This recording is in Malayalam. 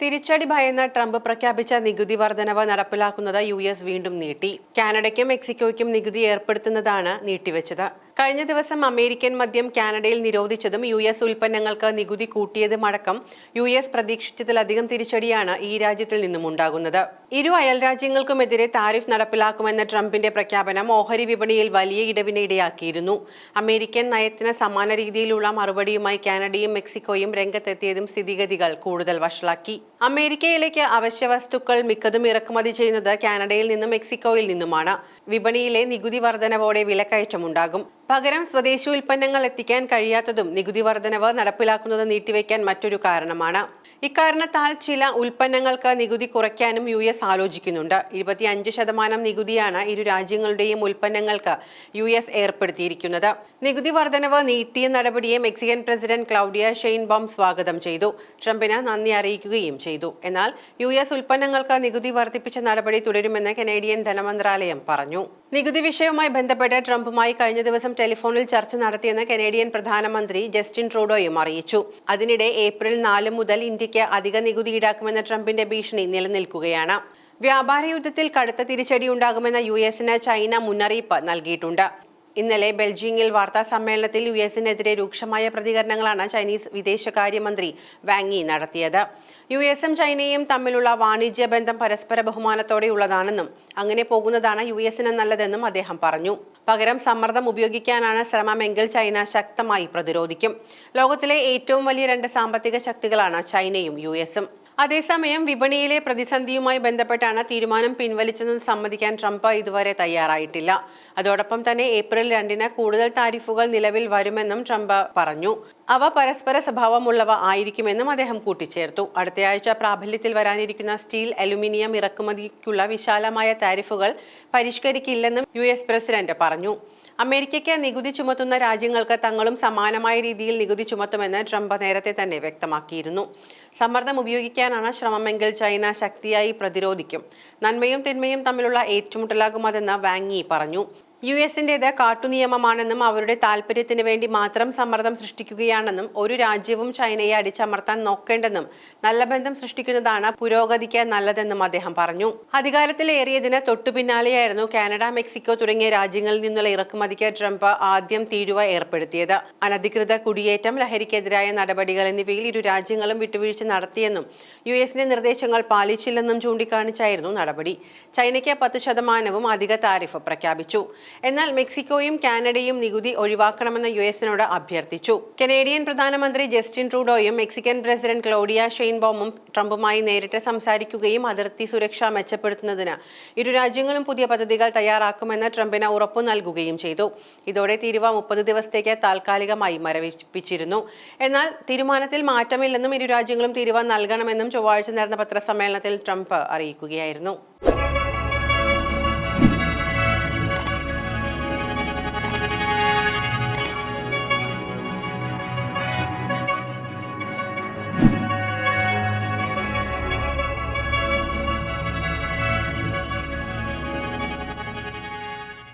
തിരിച്ചടി ഭയന്ന ട്രംപ് പ്രഖ്യാപിച്ച നികുതി വർധനവ് നടപ്പിലാക്കുന്നത് യു വീണ്ടും നീട്ടി. കാനഡയ്ക്കും മെക്സിക്കോയ്ക്കും നികുതി ഏർപ്പെടുത്തുന്നതാണ് നീട്ടിവെച്ചത്. കഴിഞ്ഞ ദിവസം അമേരിക്കൻ മദ്യം കാനഡയിൽ നിരോധിച്ചതും യു എസ് ഉൽപ്പന്നങ്ങൾക്ക് നികുതി കൂട്ടിയതുമടക്കം യു എസ് പ്രതീക്ഷിച്ചതിലധികം തിരിച്ചടിയാണ് ഈ രാജ്യത്തിൽ നിന്നും ഉണ്ടാകുന്നത്. ഇരു അയൽ രാജ്യങ്ങൾക്കുമെതിരെ താരിഫ് നടപ്പിലാക്കുമെന്ന ട്രംപിന്റെ പ്രഖ്യാപനം ഓഹരി വിപണിയിൽ വലിയ ഇടവിന് ഇടയാക്കിയിരുന്നു. അമേരിക്കൻ നയത്തിന് സമാന രീതിയിലുള്ള മറുപടിയുമായി കാനഡയും മെക്സിക്കോയും രംഗത്തെത്തിയതും സ്ഥിതിഗതികൾ കൂടുതൽ വഷളാക്കി. അമേരിക്കയിലേക്ക് അവശ്യ വസ്തുക്കൾ മിക്കതും ഇറക്കുമതി ചെയ്യുന്നത് കാനഡയിൽ നിന്നും മെക്സിക്കോയിൽ നിന്നുമാണ്. വിപണിയിലെ നികുതി വർധനവോടെ വിലക്കയറ്റമുണ്ടാകും. പകരം സ്വദേശി ഉൽപ്പന്നങ്ങൾ എത്തിക്കാൻ കഴിയാത്തതും നികുതി വർധനവ് നടപ്പിലാക്കുന്നത് നീട്ടിവെക്കാൻ മറ്റൊരു കാരണമാണ്. ഇക്കാരണത്താൽ ചില ഉൽപ്പന്നങ്ങൾക്ക് നികുതി കുറയ്ക്കാനും യു എസ് ആലോചിക്കുന്നുണ്ട്. ഇരുപത്തിയഞ്ച് ശതമാനം നികുതിയാണ് ഇരു രാജ്യങ്ങളുടെയും ഉൽപ്പന്നങ്ങൾക്ക് യു എസ് ഏർപ്പെടുത്തിയിരിക്കുന്നത്. നികുതി വർധനവ് നീട്ടിയ നടപടിയെ മെക്സിക്കൻ പ്രസിഡന്റ് ക്ലൗഡിയ ഷെയിൻബോം സ്വാഗതം ചെയ്തു. ട്രംപിന് നന്ദി അറിയിക്കുകയും ചെയ്തു. എന്നാൽ യു എസ് ഉൽപ്പന്നങ്ങൾക്ക് നികുതി വർദ്ധിപ്പിച്ച നടപടി തുടരുമെന്ന് കനേഡിയൻ ധനമന്ത്രാലയം പറഞ്ഞു. നികുതി വിഷയവുമായി ബന്ധപ്പെട്ട് ട്രംപുമായി കഴിഞ്ഞ ദിവസം ടെലിഫോണിൽ ചർച്ച നടത്തിയെന്ന് കനേഡിയൻ പ്രധാനമന്ത്രി ജസ്റ്റിൻ ട്രൂഡോയും അറിയിച്ചു. അതിനിടെ ഏപ്രിൽ നാല് മുതൽ ഇന്ത്യയ്ക്ക് അധിക നികുതി ഈടാക്കുമെന്ന ട്രംപിന്റെ ഭീഷണി നിലനിൽക്കുകയാണ്. വ്യാപാര യുദ്ധത്തിൽ കടുത്ത തിരിച്ചടി ഉണ്ടാകുമെന്ന യു എസിന് ചൈന മുന്നറിയിപ്പ് നൽകിയിട്ടുണ്ട്. ഇന്നലെ ബെൽജിയങ്ങിൽ വാർത്താ സമ്മേളനത്തിൽ യു എസിനെതിരെ രൂക്ഷമായ പ്രതികരണങ്ങളാണ് ചൈനീസ് വിദേശകാര്യമന്ത്രി വാങ്ങി നടത്തിയത്. യു എസും ചൈനയും തമ്മിലുള്ള വാണിജ്യ ബന്ധം പരസ്പര ബഹുമാനത്തോടെയുള്ളതാണെന്നും അങ്ങനെ പോകുന്നതാണ് യു എസിന് നല്ലതെന്നും അദ്ദേഹം പറഞ്ഞു. പകരം സമ്മർദ്ദം ഉപയോഗിക്കാനാണ് ശ്രമമെങ്കിൽ ചൈന ശക്തമായി പ്രതിരോധിക്കും. ലോകത്തിലെ ഏറ്റവും വലിയ രണ്ട് സാമ്പത്തിക ശക്തികളാണ് ചൈനയും യു എസും. അതേസമയം വിപണിയിലെ പ്രതിസന്ധിയുമായി ബന്ധപ്പെട്ടാണ് തീരുമാനം പിൻവലിച്ചതെന്ന് സമ്മതിക്കാൻ ട്രംപ് ഇതുവരെ തയ്യാറായിട്ടില്ല. അതോടൊപ്പം തന്നെ ഏപ്രിൽ രണ്ടിന് കൂടുതൽ താരിഫുകൾ നിലവിൽ വരുമെന്നും ട്രംപ് പറഞ്ഞു. അവ പരസ്പര സ്വഭാവമുള്ളവ ആയിരിക്കുമെന്നും അദ്ദേഹം കൂട്ടിച്ചേർത്തു. അടുത്തയാഴ്ച പ്രാബല്യത്തിൽ വരാനിരിക്കുന്ന സ്റ്റീൽ അലുമിനിയം ഇറക്കുമതിക്കുള്ള വിശാലമായ താരിഫുകൾ പരിഷ്കരിക്കില്ലെന്നും യു എസ് പ്രസിഡന്റ് പറഞ്ഞു. അമേരിക്കയ്ക്ക് നികുതി ചുമത്തുന്ന രാജ്യങ്ങൾക്ക് തങ്ങളും സമാനമായ രീതിയിൽ നികുതി ചുമത്തുമെന്ന് ട്രംപ് നേരത്തെ തന്നെ വ്യക്തമാക്കിയിരുന്നു. സമ്മർദ്ദം ഉപയോഗിക്കാനാണ് ശ്രമമെങ്കിൽ ചൈന ശക്തിയായി പ്രതിരോധിക്കും. നന്മയും തിന്മയും തമ്മിലുള്ള ഏറ്റുമുട്ടലാകും അതെന്ന് വാങ്ങി പറഞ്ഞു. യു എസിന്റെത് കാട്ടുനിയമമാണെന്നും അവരുടെ താല്പര്യത്തിന് വേണ്ടി മാത്രം സമ്മർദ്ദം സൃഷ്ടിക്കുകയാണെന്നും ഒരു രാജ്യവും ചൈനയെ അടിച്ചമർത്താൻ നോക്കേണ്ടെന്നും നല്ല ബന്ധം സൃഷ്ടിക്കുന്നതാണ് പുരോഗതിക്ക് നല്ലതെന്നും അദ്ദേഹം പറഞ്ഞു. അധികാരത്തിലേറിയതിന് തൊട്ടു പിന്നാലെയായിരുന്നു കാനഡ മെക്സിക്കോ തുടങ്ങിയ രാജ്യങ്ങളിൽ നിന്നുള്ള ഇറക്കുമതിക്ക് ട്രംപ് ആദ്യം തീരുവ ഏർപ്പെടുത്തിയത്. അനധികൃത കുടിയേറ്റം ലഹരിക്കെതിരായ നടപടികൾ എന്നിവയിൽ ഇരു രാജ്യങ്ങളും വിട്ടുവീഴ്ച നടത്തിയെന്നും യു എസിന്റെ നിർദ്ദേശങ്ങൾ പാലിച്ചില്ലെന്നും ചൂണ്ടിക്കാണിച്ചായിരുന്നു നടപടി. ചൈനയ്ക്ക് പത്ത് ശതമാനവും അധിക താരിഫ് പ്രഖ്യാപിച്ചു. എന്നാൽ മെക്സിക്കോയും കാനഡയും നികുതി ഒഴിവാക്കണമെന്ന് യു എസിനോട് അഭ്യർത്ഥിച്ചു. കനേഡിയൻ പ്രധാനമന്ത്രി ജസ്റ്റിൻ ട്രൂഡോയും മെക്സിക്കൻ പ്രസിഡന്റ് ക്ലോഡിയ ഷെയിൻബോമും ട്രംപുമായി നേരിട്ട് സംസാരിക്കുകയും അതിർത്തി സുരക്ഷ മെച്ചപ്പെടുത്തുന്നതിന് ഇരു രാജ്യങ്ങളും പുതിയ പദ്ധതികൾ തയ്യാറാക്കുമെന്ന് ട്രംപിന് ഉറപ്പു നൽകുകയും ചെയ്തു. ഇതോടെ തീരുവ മുപ്പത് ദിവസത്തേക്ക് താൽക്കാലികമായി മരവിപ്പിച്ചിരുന്നു. എന്നാൽ തീരുമാനത്തിൽ മാറ്റമില്ലെന്നും ഇരു രാജ്യങ്ങളും തീരുവ നൽകണമെന്നും ചൊവ്വാഴ്ച നടന്ന പത്രസമ്മേളനത്തിൽ ട്രംപ് അറിയിക്കുകയായിരുന്നു.